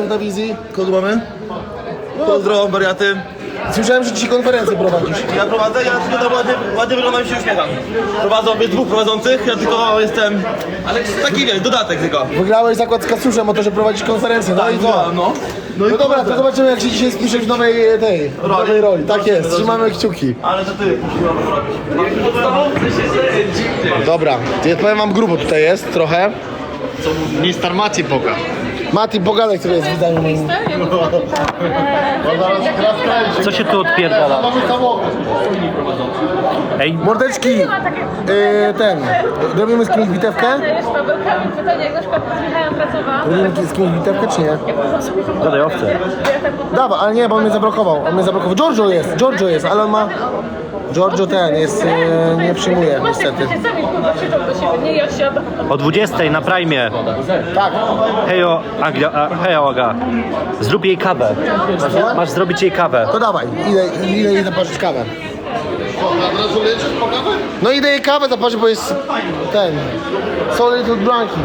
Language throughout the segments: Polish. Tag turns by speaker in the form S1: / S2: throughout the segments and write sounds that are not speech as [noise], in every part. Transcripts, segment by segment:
S1: wariatów na wizji. Kogo mamy? Pozdro, wariaty. Słyszałem, że dzisiaj konferencję prowadzisz.
S2: Ja prowadzę, ja tylko ładnie, ładnie wyglądam i się uśmiecham. Prowadzą mnie dwóch prowadzących, ja tylko jestem... Ale taki wiesz, dodatek tylko.
S1: Wygrałeś zakład z Kasuszem o to, że prowadzisz konferencję. No i co?
S2: No.
S1: No,
S2: i
S1: dobra,
S2: kurde.
S1: to zobaczymy jak się dzisiaj spiszesz w nowej e, tej w nowej roli. Tak jest, trzymamy kciuki.
S2: Ale to ty.
S1: Dobra, ja powiem wam grubo tutaj jest trochę.
S3: Mister Maci poka.
S1: Mati, pogadaj, który jest w wydaniu moim.
S4: Co się tu odpierdala? Ej,
S1: Mordeczki, yy, ten, robimy z kimś bitewkę? Robimy z kimś bitewkę czy nie?
S4: gadaj owce.
S1: Dawaj, ale nie, bo on mnie zablokował, on mnie zablokował. Giorgio jest, Giorgio jest, ale on ma... Giorgio ten jest, yy, nie przyjmuje niestety.
S4: O 20 na Prime.
S1: Tak,
S4: Hejo, Aglia, a, hejo Aga. Zrób jej kawę. Masz, zrobić jej kawę.
S1: to dawaj, idę, idę jej zaparzyć kawę. No idę jej kawę zaparzyć, bo jest ten, so little drunky.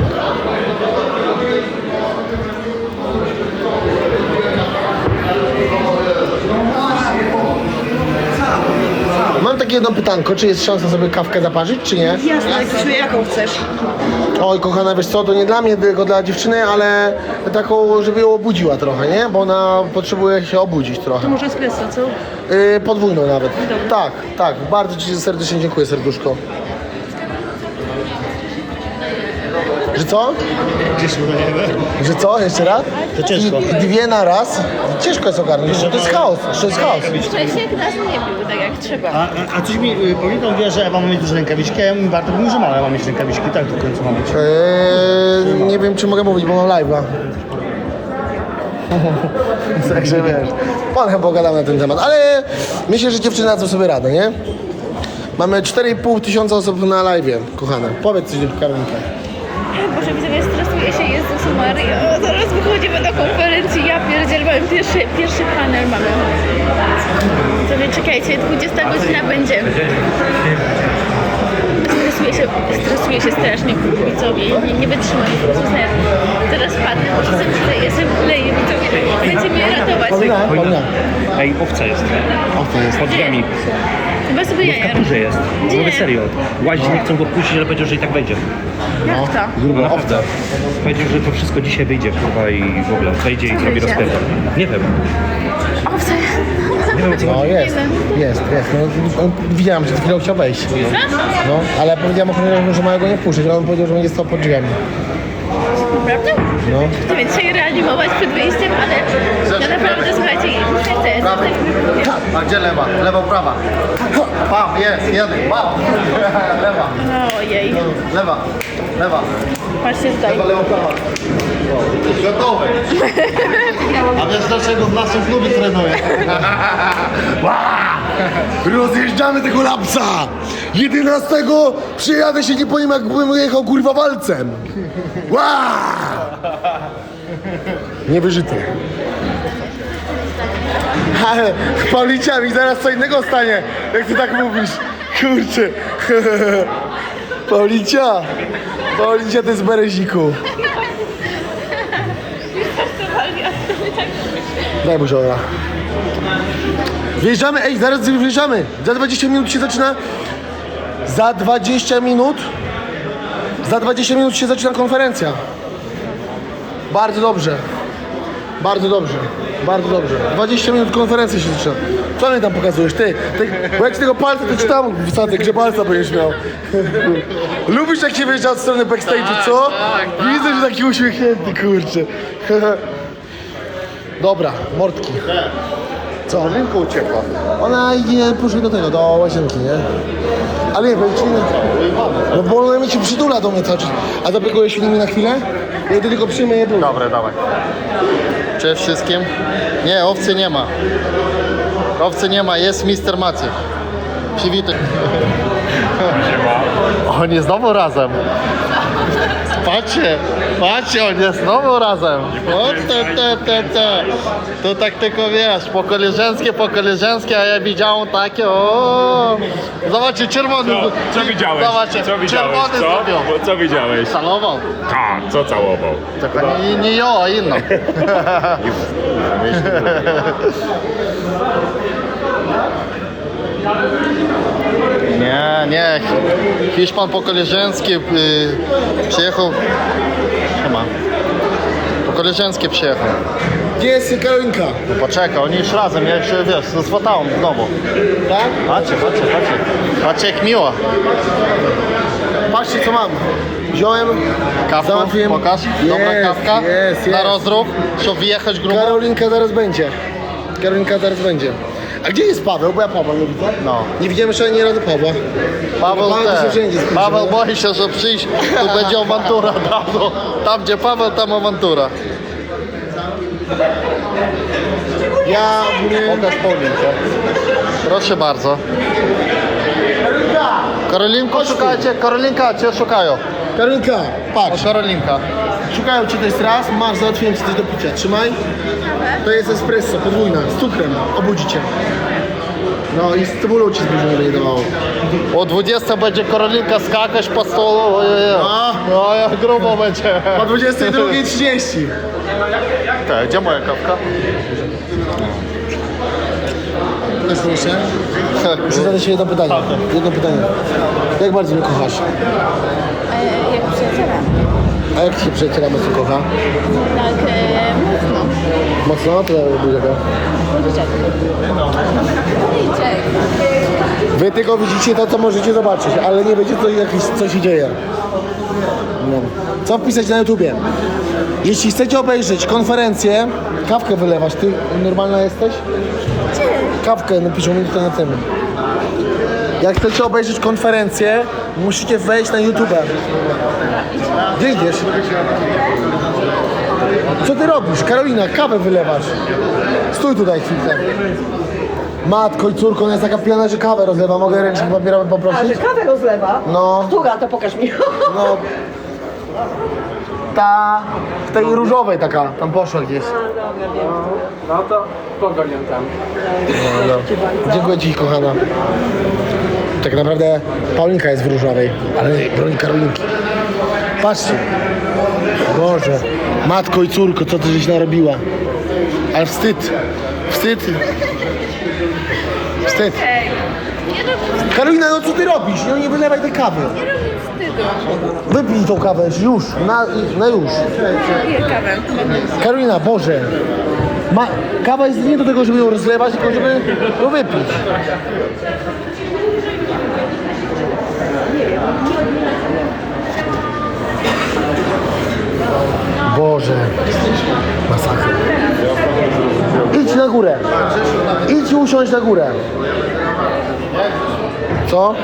S1: Mam takie jedno pytanko, czy jest szansa sobie kawkę zaparzyć, czy nie?
S5: Jasne, Krzysiu, jaką chcesz?
S1: Oj, kochana, wiesz co, to nie dla mnie, tylko dla dziewczyny, ale taką, żeby ją obudziła trochę, nie? Bo ona potrzebuje się obudzić trochę.
S5: Może espresso, co?
S1: Yy, podwójną nawet. Tak, tak, bardzo Ci serdecznie dziękuję, serduszko. Że co? Że co? Jeszcze raz?
S3: To ciężko.
S1: Dwie na raz? Ciężko jest ogarnąć, to jest chaos, to jest chaos.
S6: Wcześniej nas nie był tak jak trzeba.
S3: A, a, a coś mi, y, pamiętam, mówiła, że Ewa ma mieć duże rękawiczki, a ja mówię, Bartek mówił, że mała ma mieć rękawiczki, tak do końca ma mieć.
S1: Eee, nie wiem, czy mogę mówić, bo mam live'a. [laughs] Także wiesz, pan pogadam na ten temat, ale myślę, że dziewczyny dadzą sobie radę, nie? Mamy 4,5 tysiąca osób na live'ie, kochane. Powiedz coś, Karolinka.
S6: Boże, widzowie, stresuję się, Jezus Maria. Zaraz wychodzimy do konferencji, ja pierdziel, pierwszy, pierwszy panel mamy. Sobie czekajcie, 20 godzina będzie. Stresuję się, stresuję się strasznie, widzowie, nie, nie wytrzymam, po prostu zaraz, zaraz padnę, jestem leję, jestem leję, widzowie, będzie mnie ratować.
S4: Ej, owca jest.
S1: Owca jest.
S4: Pod drzwiami.
S6: Chyba sobie jaja
S4: Duże jest.
S6: Gdzie?
S4: Mówię serio. Łazi nie chcą go puścić, ale powiedział, że i tak wejdzie.
S6: Jak to?
S1: Grubo.
S4: Powiedział, że to wszystko dzisiaj wyjdzie, kurwa, i w ogóle wejdzie i zrobi
S6: Wyjdzie.
S4: Nie wiem.
S6: Owce.
S4: Nie wiem, o co
S1: No jest, jest, jest. No, on, widziałam, że przed chwilą chciał wejść. No, ale powiedziałam ochroniarzom, że mają go nie wpuszczać, ale on powiedział, że będzie stał pod drzwiami.
S6: Naprawdę?
S1: No.
S6: To więc się reanimować przed wyjściem, ale ja naprawdę, słuchajcie, nie chcę.
S3: A gdzie lewa? Lewa, prawa. Pam, jest, jeden, pam. [laughs] Lewa,
S6: Ojej,
S3: lewa, lewa,
S6: patrzcie tutaj.
S3: lewa, prawa. Gotowy. A wiesz dlaczego w naszym klubie trenuję? [laughs]
S1: Rozjeżdżamy tego lapsa! 11 przyjadę się nie po nim, jakbym jechał kurwa walcem! Ła! Niewyżyty. Ale Paulicia mi zaraz co innego stanie, jak ty tak mówisz. Kurczę. [laughs] Paulicia! Paulicia to jest bereziku. Daj buziora. Wjeżdżamy, ej, zaraz wjeżdżamy. Za 20 minut się zaczyna. Za 20 minut. Za 20 minut się zaczyna konferencja. Bardzo dobrze. Bardzo dobrze. Bardzo dobrze. 20 minut konferencja się zaczyna. Co mnie tam pokazujesz? Ty, ty bo jak ci tego palca, to ci tam wsadzę, gdzie palca będziesz miał. [laughs] Lubisz jak się wyjeżdża od strony backstage'u, co? Widzę, że taki uśmiechnięty, kurczę. [laughs] Dobra, mordki. Co?
S3: Linka uciekła.
S1: Ona idzie, poszła do tego, do łazienki, nie? Ale nie, powiem ci, no bo ona mi się przydula do mnie cały czas. A zabiegujesz się nimi na chwilę? Ja idę tylko przyjmę je
S3: Dobra, dawaj. Cześć wszystkim. Nie, owcy nie ma. Owcy nie ma, jest Mister Maciek. Przywitaj. Oni znowu razem. Patrzcie, patrzcie, on jest znowu razem. O, te, te, te, te. To tak tylko wiesz, po koleżeńskie, po koleżeńskie, a ja widziałem takie, o. Zobaczcie, czerwony.
S7: Co, co widziałeś?
S3: Zobaczcie,
S7: co widziałeś?
S3: czerwony
S7: Co?
S3: zrobił.
S7: Co widziałeś?
S3: Szanował.
S7: A, co całował?
S3: Tylko nie, nie ja, a inną. [laughs] [laughs] Nie, nie. Hiszpan po koleżeńskie y, przyjechał. Siema. Po koleżeńskie przyjechał.
S1: Gdzie jest Karolinka?
S3: No poczekaj, oni już razem, ja się wiesz, zaswatałem znowu.
S1: Tak?
S3: Patrzcie, patrzcie, patrzcie. Patrzcie jak miło.
S1: Patrzcie co mam. Wziąłem,
S3: Kawkę,
S1: Załatwiłem.
S3: pokaż. Dobra
S1: Jest,
S3: kawka.
S1: jest,
S3: Na
S1: jest.
S3: rozruch, żeby wjechać grubo.
S1: Karolinka zaraz będzie. Karolinka zaraz będzie. A gdzie jest Paweł? Bo ja Pawła nie widzę.
S3: No.
S1: Nie widziałem jeszcze ani razu Pawła.
S3: Paweł
S1: Paweł się wszędzie
S3: Paweł
S1: nie?
S3: boi się, że przyjść, tu będzie awantura [laughs] razu. Tam gdzie Paweł, tam awantura.
S1: Ja nie...
S3: Pokaż Paulinkę. Proszę bardzo. Karolinko szukajcie, Karolinka cię szukają.
S1: Karolinka,
S3: O,
S1: patrz.
S3: Karolinka.
S1: Szukają cię też raz, masz, załatwiłem ci coś do picia. Trzymaj. To jest espresso, podwójna, z cukrem. Obudzi cię. No i z cebulą ci zbyt nie będzie dawało.
S3: O 20 będzie Karolinka skakać po stolu. Ojej.
S1: A.
S3: No, jak grubo będzie.
S1: Po 22.30. [laughs]
S3: Tak, gdzie moja kawka?
S1: Też proszę. Muszę zadać się jedno pytanie. Jedno pytanie. Jak bardzo mnie kochasz?
S6: E, jak przyjaciela.
S1: A jak ci się przyjaciela mocno kocha?
S6: Tak, e, mocno.
S1: Mocno? To.
S6: Policzek. Policzek.
S1: Wy tylko widzicie to, co możecie zobaczyć, ale nie wiecie, co, jakieś, co się dzieje. No. Co wpisać na YouTubie? Jeśli chcecie obejrzeć konferencję, kawkę wylewasz. Ty normalna jesteś? Kawkę napiszą mi tutaj na tym. Jak chcecie obejrzeć konferencję, musicie wejść na YouTube. Gdzie idziesz? Co ty robisz? Karolina, kawę wylewasz. Stój tutaj chwilkę. Matko i córko, ona jest taka pijana, że kawę rozlewa. Mogę ręcznik papierowy
S5: A,
S1: poprosić?
S5: że kawę rozlewa?
S1: No.
S5: Która? To pokaż mi.
S1: No. [laughs] Ta, w tej różowej taka, tam poszła gdzieś.
S8: No to pogoń ją tam.
S1: No. Dziękuję Ci, kochana. Tak naprawdę Paulinka jest w różowej, ale broni Karolinki. Patrzcie. Boże. Matko i córko, co ty żeś narobiła. Ale wstyd. Wstyd. Wstyd.
S6: Rób
S1: Karolina, no co ty robisz? No nie wylewaj tej kawy. Wypij tą kawę już, na, na już.
S6: Piję kawę.
S1: Karolina, Boże. Ma, kawa jest nie do tego, żeby ją rozlewać, tylko żeby ją wypić. Boże. Masakra. Idź na górę. Idź i usiądź na górę. Co?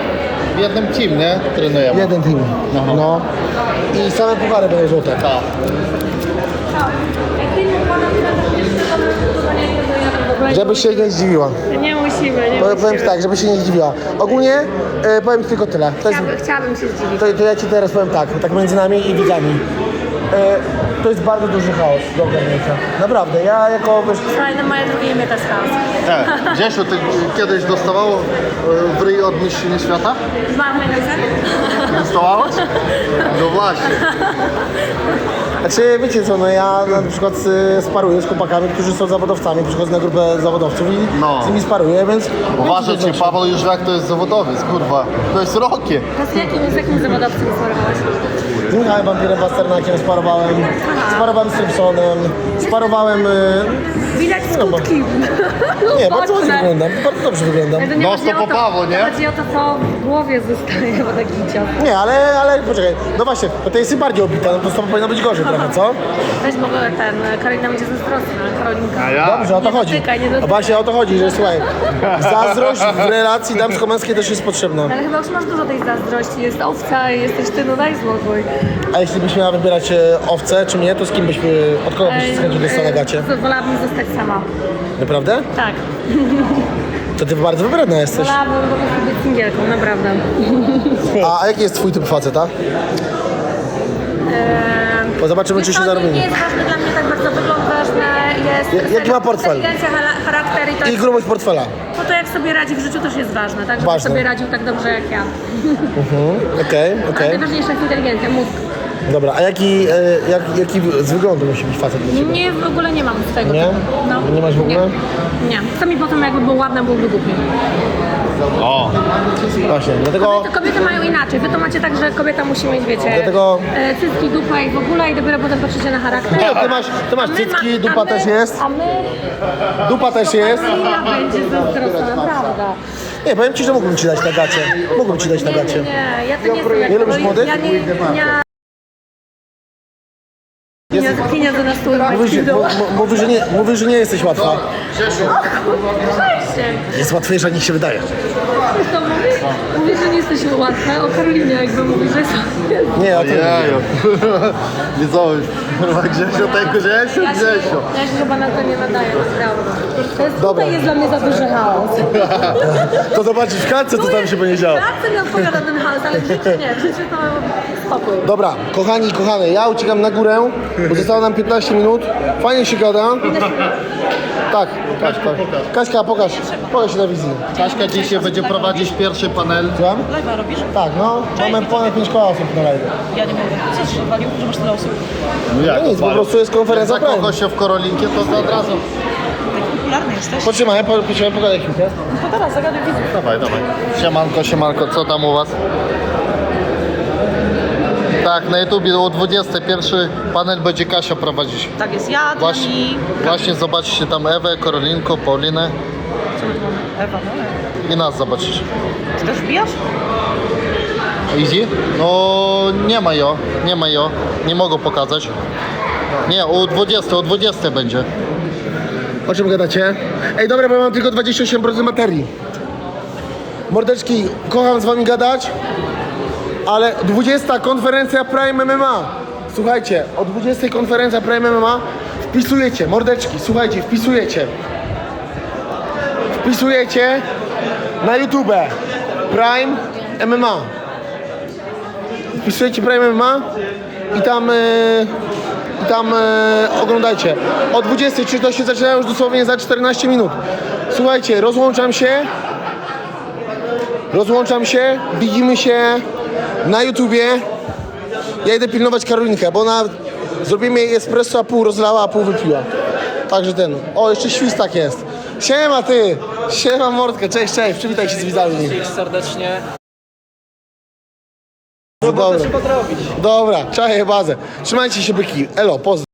S3: W jednym team, nie? Trenujemy.
S1: Jeden team. No. I same puchary będą złote. Żebyś się nie zdziwiła.
S6: Nie musimy, nie
S1: Powiem, powiem
S6: musimy.
S1: tak, żeby się nie zdziwiła. Ogólnie e, powiem ci tylko tyle. To, jest,
S6: Chciałabym, chciałabym się zdziwić.
S1: to, to ja ci teraz powiem tak, tak między nami i widzami. E, to jest bardzo duży chaos do ogarnięcia. Naprawdę, ja jako wiesz,
S6: Słuchaj, no moje drugie imię jest chaos.
S3: Tak. Grzesiu, ty kiedyś dostawało e, w ryj od mistrzyni świata?
S6: Mam menedżer?
S3: Dostawałaś? No właśnie.
S1: Znaczy, wiecie co, no ja na przykład y, sparuję z chłopakami, którzy są zawodowcami, przychodzę na grupę zawodowców i
S3: No.
S1: z nimi sparuję, więc...
S3: Uważaj
S1: wiecie,
S3: ci, Paweł Jóźwiak to jest zawodowiec, kurwa. To jest rokie.
S6: A z jakim, z jakim zawodowcem sparowałeś?
S1: Z Michałem Wampirem Pasternakiem sparowałem, sparowałem z Simpsonem, sparowałem... Y,
S6: Widać
S1: No bo-
S6: skutki. [laughs]
S1: nie, bardzo ładnie wyglądam, bardzo dobrze wyglądam.
S6: Ale
S3: No,
S6: chodzi
S3: to
S6: o
S3: po Pawło, nie?
S6: Chodzi o to, co w głowie zostaje po takim ciągu.
S1: Nie, ale, ale poczekaj, no właśnie, bo to jest bardziej obita, no to z tobą powinno być gorzej trochę, co?
S6: Weź w ogóle ten, Karolina będzie zazdrosna, Karolinka.
S3: A ja?
S1: Dobrze, o to
S6: Nie
S1: chodzi.
S6: dotykaj, nie dotykaj.
S1: No właśnie o to chodzi, że słuchaj, [laughs] zazdrość w relacji damsko-męskiej też jest potrzebna.
S6: Ale chyba już masz dużo tej zazdrości. Jest owca i jesteś ty, no daj spokój.
S1: A jeśli byś miała wybierać e, owce czy mnie, to z kim byśmy, od kogo byś dostała na gacie?
S6: e, Wolałabym zostać sama.
S1: Naprawdę?
S6: Tak. [laughs]
S1: To ty bardzo wybredna jesteś.
S6: Wolałabym po prostu być singielką, naprawdę. [laughs]
S1: A, a jaki jest twój typ faceta? Bo zobaczymy, czy się
S9: to
S1: zarobimy.
S9: Nie jest ważne dla mnie tak bardzo wygląd, ważne jest
S1: Ja- jaki ma portfel?
S9: inteligencja, charakter i to,
S1: I
S9: jest,
S1: grubość portfela.
S9: Sobie radzi w życiu też jest ważne, tak? Żeby
S1: Ważne.
S9: sobie radził tak dobrze jak ja.
S1: Okej,
S9: Ale
S1: okej.
S9: najważniejsza jest inteligencja, mózg.
S1: Dobra, a jaki, e, jak, jaki z wyglądu musi być facet dla ciebie?
S9: Nie, w ogóle nie mam z tego
S1: Nie?
S9: typu. No.
S1: Nie masz w ogóle?
S9: Nie. nie. Co mi potem jakby był ładny, byłby głupi.
S1: O, właśnie, dlatego...
S9: Kobiety, kobiety mają inaczej. Wy to macie tak, że kobieta musi mieć, wiecie,
S1: Dlatego-
S9: e, cycki, dupa i w ogóle i dopiero potem patrzycie na charakter.
S1: Nie, ty masz, ty masz cycki,
S9: ma-
S1: dupa też jest,
S9: A my...
S1: dupa też jest.
S9: Ja będzie zazdrosna, prawda.
S1: Nie, powiem ci, że mógłbym ci dać na gacie. Mógłbym ci dać na
S9: Nie, nie,
S1: gacie.
S9: nie, ja to nie jestem jak
S1: Nie lubisz
S9: to-
S1: młodych?
S9: Ja nie, nie... Pieniądze, pieniądze na stół
S1: Mówisz, że- mu- mu- mówisz, że nie, mówisz, że nie jesteś łatwa.
S9: Cześć.
S1: Jest łatwiejsza niż się wydaje.
S9: To mówisz, mówisz, że nie jesteś łatwa. O Karolinie jakby mówisz, że jest...
S1: Nie, a ty
S3: Jeju. Widzowie, kurwa Grzesiu, tego Grzesiu,
S9: Ja się,
S3: Grzesiu.
S9: ja się chyba na to nie nadaję, naprawdę. To jest,
S1: Dobra.
S9: tutaj jest dla mnie za duży chaos. [laughs]
S1: To zobaczysz w klatce, co tam się będzie działo.
S9: Pracy mi odpowiada ten chaos, ale w życiu nie. W życiu to spokój.
S1: Dobra, kochani i kochane, ja uciekam na górę, bo zostało nam 15 minut. Fajnie się gada. Tak, tak, tak. Kaśka, pokaż. Pokaż się na wizji.
S3: Kaśka dzisiaj będzie prowadzić pierwszy panel.
S1: Słucham? Live'a robisz? Tak, no. Mamy ponad 5 koła osób na live.
S5: Ja nie mogę. Co się walił, że masz tyle osób?
S3: No jak
S1: No nic, po prostu jest konferencja Prime.
S3: Zakocha się w Karolinkie, to od razu.
S5: Popularny jesteś.
S1: Potrzymaj, po- potrzymaj, pogadaj chwilkę.
S5: To teraz zagaduj widzów.
S3: Dawaj, dawaj. Siemanko, siemanko, co tam u was? Tak, na YouTubie o 21 panel będzie Kasia prowadzić.
S5: Tak jest, ja,
S3: Właśnie,
S5: Dani,
S3: właśnie zobaczycie tam Ewę, Karolinko, Paulinę
S5: Ewa, no.
S3: i nas zobaczycie.
S5: Ty też wbijasz?
S3: Easy? No nie ma jo, nie ma jo, nie mogę pokazać. Nie, o 20, o 20 będzie.
S1: O czym gadacie? Ej, dobra, bo ja mam tylko 28% materii. Mordeczki, kocham z wami gadać, ale 20 konferencja Prime MMA. Słuchajcie, o 20 konferencja Prime MMA wpisujecie, mordeczki, słuchajcie, wpisujecie. Wpisujecie na YouTube Prime MMA. Wpisujecie Prime MMA i tam, e, i tam e, oglądajcie. O 20, czy to się zaczyna już dosłownie za 14 minut. Słuchajcie, rozłączam się. Rozłączam się, widzimy się na YouTubie. Ja idę pilnować Karolinkę, bo ona zrobimy jej espresso, a pół rozlała, a pół wypiła. Także ten. O, jeszcze świstak jest. Siema ty! Siema mordkę, cześć, cześć, przywitaj się z widzami.
S8: serdecznie.
S1: Dobra. Dobra, czaję bazę. Trzymajcie się byki. Elo, pozdro.